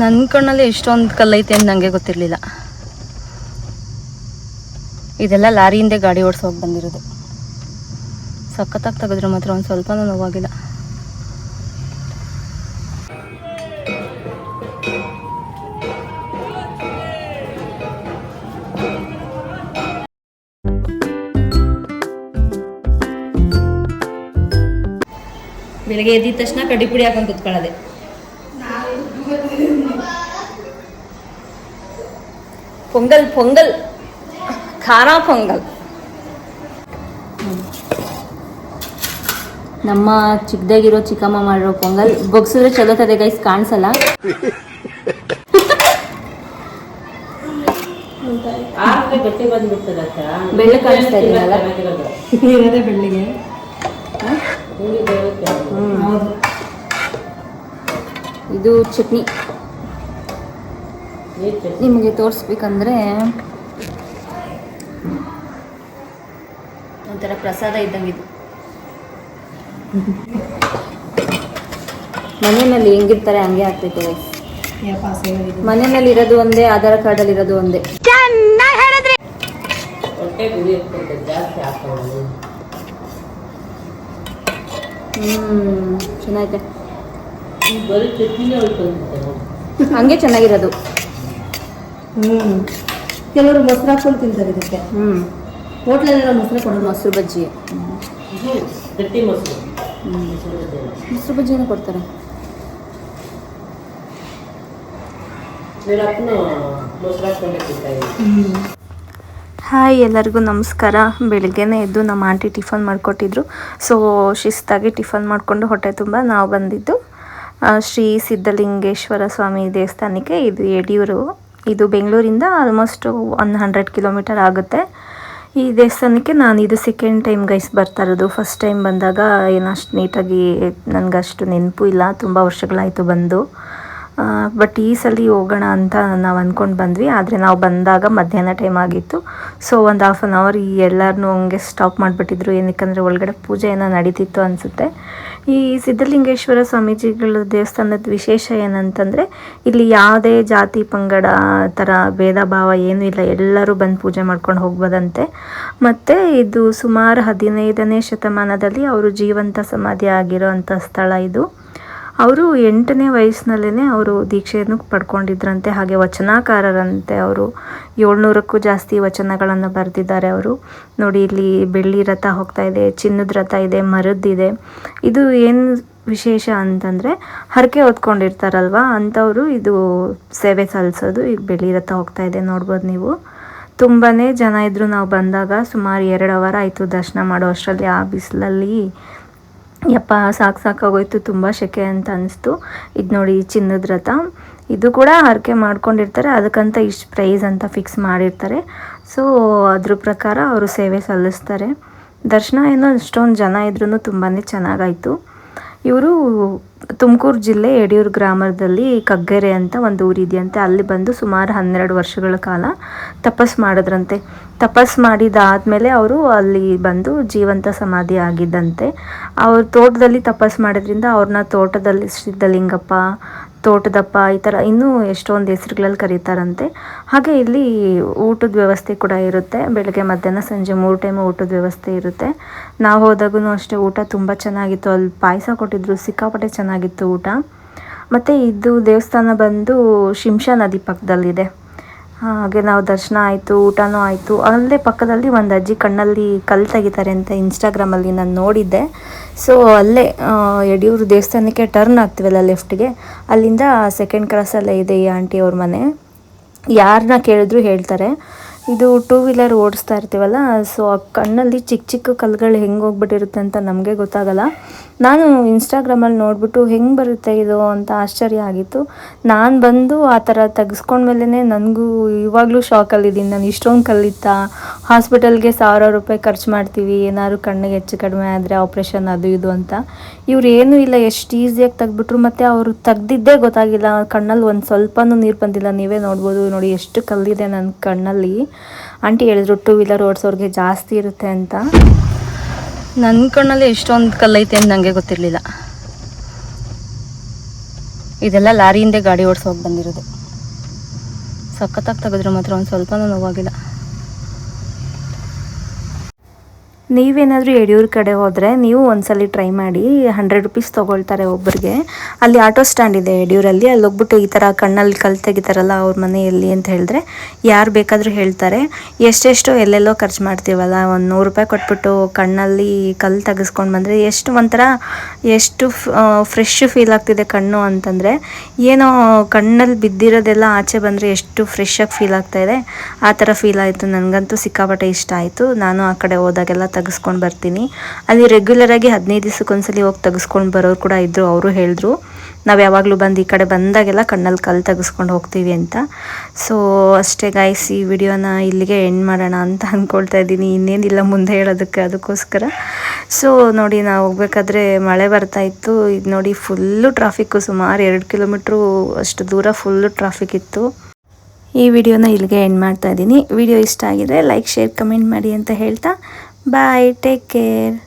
ನನ್ನ ಕಣ್ಣಲ್ಲಿ ಎಷ್ಟೊಂದು ಕಲ್ಲೈತೆ ಅಂತ ನನಗೆ ಗೊತ್ತಿರಲಿಲ್ಲ. ಇದೆಲ್ಲ ಲಾರಿಯಿಂದ ಗಾಡಿ ಓಡಿಸೋಗಿ ಬಂದಿರೋದು. ಸಖತ್ತಾಗಿ ತೆಗೆದ್ರೆ ಮಾತ್ರ ಒಂದು ಸ್ವಲ್ಪ ನೋವಾಗಿಲ್ಲ. ಬೆಳಗ್ಗೆ ಎದ್ದಿದ ತಕ್ಷಣ ಕಡ್ಡಿ ಪುಡಿ ಹಾಕೊಂಡು ಕುತ್ಕೊಳ್ಳೋದೆ. ಪೊಂಗಲ್ ಪೊಂಗಲ್ ಖಾರ ಪೊಂಗಲ್ ನಮ್ಮ ಚಿಕ್ಕದಾಗಿರೋ ಚಿಕ್ಕಮ್ಮ ಮಾಡಿರೋ ಪೊಂಗಲ್ ಬೊಗ್ಸಿದ್ರೆ ಚಲೋತದೆ ಗೈಸ್ ಕಾಣಿಸಲ್ಲ ಬೆಳ್ಳ ಕಾಣಿಸ್ತಾ. ಇರೋದೇ ಬೆಳ್ಳಿಗೆ. ಇದು ಚಟ್ನಿ. ನಿಮಗೆ ತೋರಿಸ್ಬೇಕಂದ್ರೆ ಒಂಥರ ಪ್ರಸಾದ ಇದ್ದಂಗೆ ಇದು. ಮನೆಯಲ್ಲಿ ಹೆಂಗಿರ್ತಾರೆ ಹಂಗೆ ಆಗ್ತೈತೆ ಮನೆಯಲ್ಲಿ ಇರೋದು ಒಂದೇ ಆಧಾರ್ ಕಾರ್ಡಲ್ಲಿ ಇರೋದು ಒಂದೇ. ಹ್ಮ್ ಚೆನ್ನಾಗಿದೆ ಹಂಗೆ ಚೆನ್ನಾಗಿರೋದು. ಹ್ಮ್. ಕೆಲವರು ಮೊಸರು ಹಾಕೊಂಡು ತಿಂತಾರೆ ಇದಕ್ಕೆ. ಹ್ಮ್. ಹೋಟ್ಲಲ್ಲೆಲ್ಲ ಮೊಸರು ಕೊಡೋದು. ಮೊಸರು ಬಜ್ಜಿ. ಗಟ್ಟಿ ಮೊಸರು. ಹ್ಮ್. ಮೊಸರು ಬಜ್ಜಿ. ಮೊಸರು ಕೊಡ್ತಾರೆ ಹಾಯ್ ಎಲ್ಲರಿಗೂ ನಮಸ್ಕಾರ. ಬೆಳಿಗ್ಗೆನೇ ಎದ್ದು ನಮ್ಮ ಆಂಟಿ ಟಿಫನ್ ಮಾಡಿಕೊಟ್ಟಿದ್ರು. ಸೊ ಶಿಸ್ತಾಗಿ ಟಿಫನ್ ಮಾಡಿಕೊಂಡು ಹೊಟ್ಟೆ ತುಂಬ ನಾವು ಬಂದಿದ್ದು. ಶ್ರೀ ಸಿದ್ಧಲಿಂಗೇಶ್ವರ ಸ್ವಾಮಿ ದೇವಸ್ಥಾನಕ್ಕೆ ಇದು ಯಡಿಯೂರು. ಇದು ಬೆಂಗಳೂರಿಂದ ಆಲ್ಮೋಸ್ಟ್ ಒನ್ ಹಂಡ್ರೆಡ್ ಕಿಲೋಮೀಟರ್ ಆಗುತ್ತೆ. ಈ ದೇವಸ್ಥಾನಕ್ಕೆ ನಾನು ಇದು ಸೆಕೆಂಡ್ ಟೈಮ್ ಗೈಸ್ ಬರ್ತಾ ಇರೋದು. ಫಸ್ಟ್ ಟೈಮ್ ಬಂದಾಗ ಏನಷ್ಟು ನೀಟಾಗಿ ನನಗಷ್ಟು ನೆನಪು ಇಲ್ಲ. ತುಂಬ ವರ್ಷಗಳಾಯಿತು ಬಂದು. ಬಟ್ ಈ ಸಲ ಹೋಗೋಣ ಅಂತ ನಾವು ಅಂದ್ಕೊಂಡು ಬಂದ್ವಿ. ಆದರೆ ನಾವು ಬಂದಾಗ ಮಧ್ಯಾಹ್ನ ಟೈಮ್ ಆಗಿತ್ತು. ಸೊ ಒಂದು ಹಾಫ್ ಆನ್ ಅವರ್ ಈ ಎಲ್ಲರನ್ನೂ ಹಂಗೆ ಸ್ಟಾಪ್ ಮಾಡಿಬಿಟ್ಟಿದ್ರು. ಏನಕ್ಕಂದರೆ ಒಳಗಡೆ ಪೂಜೆ ಏನೋ ನಡೀತಿತ್ತು ಅನಿಸುತ್ತೆ. ಈ ಸಿದ್ಧಲಿಂಗೇಶ್ವರ ಸ್ವಾಮೀಜಿಗಳ ದೇವಸ್ಥಾನದ ವಿಶೇಷ ಏನಂತಂದರೆ ಇಲ್ಲಿ ಯಾವುದೇ ಜಾತಿ, ಪಂಗಡ ಥರ ಭೇದ, ಭಾವ ಏನೂ ಇಲ್ಲ. ಎಲ್ಲರೂ ಬಂದು ಪೂಜೆ ಮಾಡ್ಕೊಂಡು ಹೋಗ್ಬೋದಂತೆ. ಮತ್ತು ಇದು ಸುಮಾರು ಹದಿನೈದನೇ ಶತಮಾನದಲ್ಲಿ ಅವರು ಜೀವಂತ ಸಮಾಧಿ ಆಗಿರೋ ಅಂಥ ಸ್ಥಳ ಇದು. ಅವರು ಎಂಟನೇ ವಯಸ್ಸಿನಲ್ಲೇ ಅವರು ದೀಕ್ಷೆಯನ್ನು ಪಡ್ಕೊಂಡಿದ್ರಂತೆ, ಹಾಗೆ ವಚನಕಾರರಂತೆ ಅವರು ಏಳ್ನೂರಕ್ಕೂ ಜಾಸ್ತಿ ವಚನಗಳನ್ನು ಬರೆದಿದ್ದಾರೆ ಅವರು. ನೋಡಿ, ಇಲ್ಲಿ ಬೆಳ್ಳಿ ರಥ ಹೋಗ್ತಾ ಇದೆ, ಚಿನ್ನದ ರಥ ಇದೆ ಮರದ್ದಿದೆ ಇದು. ಏನು ವಿಶೇಷ ಅಂತಂದರೆ, ಹರಕೆ ಹೊತ್ಕೊಂಡಿರ್ತಾರಲ್ವ ಅಂಥವರು ಇದು ಸೇವೆ ಸಲ್ಲಿಸೋದು ಈಗ ಬೆಳ್ಳಿ ರಥ ಹೋಗ್ತಾ ಇದೆ, ನೋಡ್ಬೋದು ನೀವು. ತುಂಬಾ ಜನ ಇದ್ದರು ನಾವು ಬಂದಾಗ ಸುಮಾರು ಎರಡು ಅವರ್ ಆಯಿತು ದರ್ಶನ ಮಾಡೋ ಅಷ್ಟರಲ್ಲಿ ಆ ಬಿಸಿಲಲ್ಲಿ. ಯಪ್ಪ, ಸಾಕು ಸಾಕಾಗೋಯ್ತು, ತುಂಬ ಸೆಕೆ ಅಂತ ಅನಿಸ್ತು. ಇದು ನೋಡಿ ಚಿನ್ನದ ರಥ. ಇದು ಕೂಡ ಹರಕೆ ಮಾಡ್ಕೊಂಡಿರ್ತಾರೆ, ಅದಕ್ಕಂತ ಇಷ್ಟು ಪ್ರೈಸ್ ಅಂತ ಫಿಕ್ಸ್ ಮಾಡಿರ್ತಾರೆ. ಸೊ ಅದ್ರ ಪ್ರಕಾರ ಅವರು ಸೇವೆ ಸಲ್ಲಿಸ್ತಾರೆ. ದರ್ಶನ ಏನೋ ಇಷ್ಟೊಂದು ಜನ ಇದ್ರೂ ತುಂಬಾ ಚೆನ್ನಾಗಾಯಿತು. ಇವರು ತುಮಕೂರು ಜಿಲ್ಲೆ ಯಡಿಯೂರು ಗ್ರಾಮದಲ್ಲಿ ಕಗ್ಗೆರೆ ಅಂತ ಒಂದು ಊರಿದೆಯಂತೆ ಅಲ್ಲಿ ಬಂದು ಸುಮಾರು ಹನ್ನೆರಡು ವರ್ಷಗಳ ಕಾಲ ತಪಸ್ ಮಾಡಿದ್ರಂತೆ. ತಪಸ್ ಮಾಡಿದಾದ್ಮೇಲೆ ಅವರು ಅಲ್ಲಿ ಬಂದು ಜೀವಂತ ಸಮಾಧಿ ಆಗಿದ್ದಂತೆ. ಅವ್ರ ತೋಟದಲ್ಲಿ ತಪಸ್ ಮಾಡೋದ್ರಿಂದ ಅವ್ರನ್ನ ತೋಟದಲ್ಲಿ ಸಿದ್ಧಲಿಂಗಪ್ಪ ತೋಟದಪ್ಪ ಈ ಥರ ಇನ್ನೂ ಎಷ್ಟೊಂದು ಹೆಸರುಗಳಲ್ಲಿ ಕರೀತಾರಂತೆ. ಹಾಗೆ ಇಲ್ಲಿ ಊಟದ ವ್ಯವಸ್ಥೆ ಕೂಡ ಇರುತ್ತೆ. ಬೆಳಗ್ಗೆ ಮಧ್ಯಾಹ್ನ ಸಂಜೆ ಮೂರು ಟೈಮು ಊಟದ ವ್ಯವಸ್ಥೆ ಇರುತ್ತೆ. ನಾವು ಹೋದಾಗೂ ಅಷ್ಟೇ ಊಟ ತುಂಬ ಚೆನ್ನಾಗಿತ್ತು. ಅಲ್ಲಿ ಪಾಯಸ ಕೊಟ್ಟಿದ್ರು, ಸಿಕ್ಕಾಪಟ್ಟೆ ಚೆನ್ನಾಗಿತ್ತು ಊಟ. ಮತ್ತು ಇದು ದೇವಸ್ಥಾನ ಬಂದು ಶಿಂಷಾ ನದಿ ಪಕ್ಕದಲ್ಲಿದೆ. ಹಾಗೆ ನಾವು ದರ್ಶನ ಆಯಿತು, ಊಟನೂ ಆಯಿತು. ಅಲ್ಲೇ ಪಕ್ಕದಲ್ಲಿ ಒಂದು ಅಜ್ಜಿ ಕಣ್ಣಲ್ಲಿ ಕಲ್ಲು ತೆಗಿತಾರೆ ಅಂತ ಇನ್ಸ್ಟಾಗ್ರಾಮಲ್ಲಿ ನಾನು ನೋಡಿದ್ದೆ. ಸೊ ಅಲ್ಲೇ ಯಡಿಯೂರು ದೇವಸ್ಥಾನಕ್ಕೆ ಟರ್ನ್ ಆಗ್ತೀವಲ್ಲ ಲೆಫ್ಟ್ಗೆ ಅಲ್ಲಿಂದ ಸೆಕೆಂಡ್ ಕ್ರಾಸಲ್ಲೇ ಇದೆ ಈ ಆಂಟಿ ಅವ್ರ ಮನೆ. ಯಾರನ್ನ ಕೇಳಿದ್ರು ಹೇಳ್ತಾರೆ. ಇದು ಟೂ ವೀಲರ್ ಓಡಿಸ್ತಾ ಇರ್ತೀವಲ್ಲ ಸೊ ಆ ಕಣ್ಣಲ್ಲಿ ಚಿಕ್ಕ ಚಿಕ್ಕ ಕಲ್ಗಳು ಹೆಂಗೆ ಹೋಗ್ಬಿಟ್ಟಿರುತ್ತೆ ಅಂತ ನಮಗೆ ಗೊತ್ತಾಗಲ್ಲ. ನಾನು ಇನ್ಸ್ಟಾಗ್ರಾಮಲ್ಲಿ ನೋಡಿಬಿಟ್ಟು ಹೆಂಗೆ ಬರುತ್ತೆ ಇದು ಅಂತ ಆಶ್ಚರ್ಯ ಆಗಿತ್ತು. ನಾನು ಬಂದು ಆ ಥರ ತೆಗೆಸ್ಕೊಂಡ್ಮೇಲೆ ನನಗೂ ಇವಾಗಲೂ ಶಾಕಲ್ಲಿದ್ದೀನಿ ನಾನು ಇಷ್ಟೊಂದು ಕಲ್ಲಿತ್ತಾ? ಹಾಸ್ಪಿಟಲ್ಗೆ ಸಾವಿರ ರೂಪಾಯಿ ಖರ್ಚು ಮಾಡ್ತೀವಿ. ಏನಾದ್ರು ಕಣ್ಣಿಗೆ ಹೆಚ್ಚು ಕಡಿಮೆ ಆದರೆ ಆಪ್ರೇಷನ್ ಅದು ಇದು ಅಂತ. ಇವ್ರು ಏನೂ ಇಲ್ಲ, ಎಷ್ಟು ಈಸಿಯಾಗಿ ತೆಗ್ದುಬಿಟ್ರು. ಮತ್ತು ಅವರು ತೆಗ್ದಿದ್ದೇ ಗೊತ್ತಾಗಿಲ್ಲ. ಕಣ್ಣಲ್ಲಿ ಒಂದು ಸ್ವಲ್ಪನೂ ನೀರು ಬಂದಿಲ್ಲ. ನೀವೇ ನೋಡ್ಬೋದು. ನೋಡಿ, ಎಷ್ಟು ಕಲ್ಲಿದೆ ನನ್ನ ಕಣ್ಣಲ್ಲಿ. ಆಂಟಿ ಹೇಳಿದ್ರು ಟೂ ವೀಲರ್ ಓಡಿಸೋರಿಗೆ ಜಾಸ್ತಿ ಇರುತ್ತೆ ಅಂತ. ನನ್ನ ಕಣ್ಣಲ್ಲಿ ಎಷ್ಟೊಂದು ಕಲ್ಲೈತೆ ಅಂತ ನನಗೆ ಗೊತ್ತಿರಲಿಲ್ಲ. ಇದೆಲ್ಲ ಲಾರಿಯಿಂದ ಗಾಡಿ ಓಡಿಸೋಗಿ ಬಂದಿರೋದು. ಸಖತ್ತಾಗಿ ತೆಗೆದ್ರೆ ಮಾತ್ರ ಒಂದು ಸ್ವಲ್ಪನೂ ನೋವಾಗಿಲ್ಲ. ನೀವೇನಾದರೂ ಯಡಿಯೂರು ಕಡೆ ಹೋದರೆ ನೀವು ಒಂದ್ಸಲ ಟ್ರೈ ಮಾಡಿ ಹಂಡ್ರೆಡ್ ರುಪೀಸ್ ತೊಗೊಳ್ತಾರೆ ಒಬ್ಬರಿಗೆ ಅಲ್ಲಿ ಆಟೋ ಸ್ಟ್ಯಾಂಡ್ ಇದೆ ಯಡಿಯೂರಲ್ಲಿ, ಅಲ್ಲಿ ಹೋಗ್ಬಿಟ್ಟು ಈ ಥರ ಕಣ್ಣಲ್ಲಿ ಕಲ್ ತೆಗಿತಾರಲ್ಲ ಅವ್ರ ಮನೆಯಲ್ಲಿ ಅಂತ ಹೇಳಿದ್ರೆ ಯಾರು ಬೇಕಾದರೂ ಹೇಳ್ತಾರೆ. ಎಷ್ಟೆಷ್ಟು ಎಲ್ಲೆಲ್ಲೋ ಖರ್ಚು ಮಾಡ್ತೀವಲ್ಲ, ಒಂದು ನೂರು ರೂಪಾಯಿ ಕೊಟ್ಬಿಟ್ಟು ಕಣ್ಣಲ್ಲಿ ಕಲ್ಲು ತೆಗೆಸ್ಕೊಂಡು ಬಂದರೆ ಎಷ್ಟು ಒಂಥರ, ಎಷ್ಟು ಫ್ರೆಶ್ ಫೀಲ್ ಆಗ್ತಿದೆ ಕಣ್ಣು ಅಂತಂದರೆ, ಏನೋ ಕಣ್ಣಲ್ಲಿ ಬಿದ್ದಿರೋದೆಲ್ಲ ಆಚೆ ಬಂದರೆ ಎಷ್ಟು ಫ್ರೆಶ್ ಫೀಲ್ ಆಗ್ತಾಯಿದೆ ಆ ಥರ ಫೀಲ್ ಆಯಿತು, ನನಗಂತೂ ಸಿಕ್ಕಾಪಟ್ಟೆ ಇಷ್ಟ ಆಯಿತು. ನಾನು ಆ ಕಡೆ ಹೋದಾಗೆಲ್ಲ ತೆಗೆಸ್ಕೊಂಡು ಬರ್ತೀನಿ. ಅಲ್ಲಿ ರೆಗ್ಯುಲರಾಗಿ ಹದಿನೈದು ದಿವಸಕ್ಕೊಂದ್ಸಲಿ ಹೋಗಿ ತೆಗೆಸ್ಕೊಂಡು ಬರೋರು ಕೂಡ ಇದ್ದರು ಅವರು ಹೇಳಿದ್ರು, ನಾವು ಯಾವಾಗಲೂ ಬಂದು ಈ ಕಡೆ ಬಂದಾಗೆಲ್ಲ ಕಣ್ಣಲ್ಲಿ ಕಲ್ಲು ತೆಗೆಸ್ಕೊಂಡು ಹೋಗ್ತೀವಿ ಅಂತ. ಸೊ ಅಷ್ಟೇ ಗಾಯ್ಸ್ ಈ ವಿಡಿಯೋನ ಇಲ್ಲಿಗೆ ಎಂಡ್ ಮಾಡೋಣ ಅಂತ ಅಂದ್ಕೊಳ್ತಾ ಇದ್ದೀನಿ. ಇನ್ನೇನಿಲ್ಲ ಮುಂದೆ ಹೇಳೋದಕ್ಕೆ ಅದಕ್ಕೋಸ್ಕರ. ಸೊ ನೋಡಿ ನಾವು ಹೋಗ್ಬೇಕಾದ್ರೆ ಮಳೆ ಬರ್ತಾ ಇತ್ತು. ಇದು ನೋಡಿ ಫುಲ್ಲು ಟ್ರಾಫಿಕ್ಕು ಸುಮಾರು ಎರಡು ಕಿಲೋಮೀಟ್ರು ಅಷ್ಟು ದೂರ ಫುಲ್ಲು ಟ್ರಾಫಿಕ್ ಇತ್ತು. ಈ ವಿಡಿಯೋನ ಇಲ್ಲಿಗೆ ಎಂಡ್ ಮಾಡ್ತಾ ಇದ್ದೀನಿ. ವಿಡಿಯೋ ಇಷ್ಟ ಆಗಿದ್ರೆ ಲೈಕ್ ಶೇರ್ ಕಮೆಂಟ್ ಮಾಡಿ ಅಂತ ಹೇಳ್ತಾ. Bye. Take care.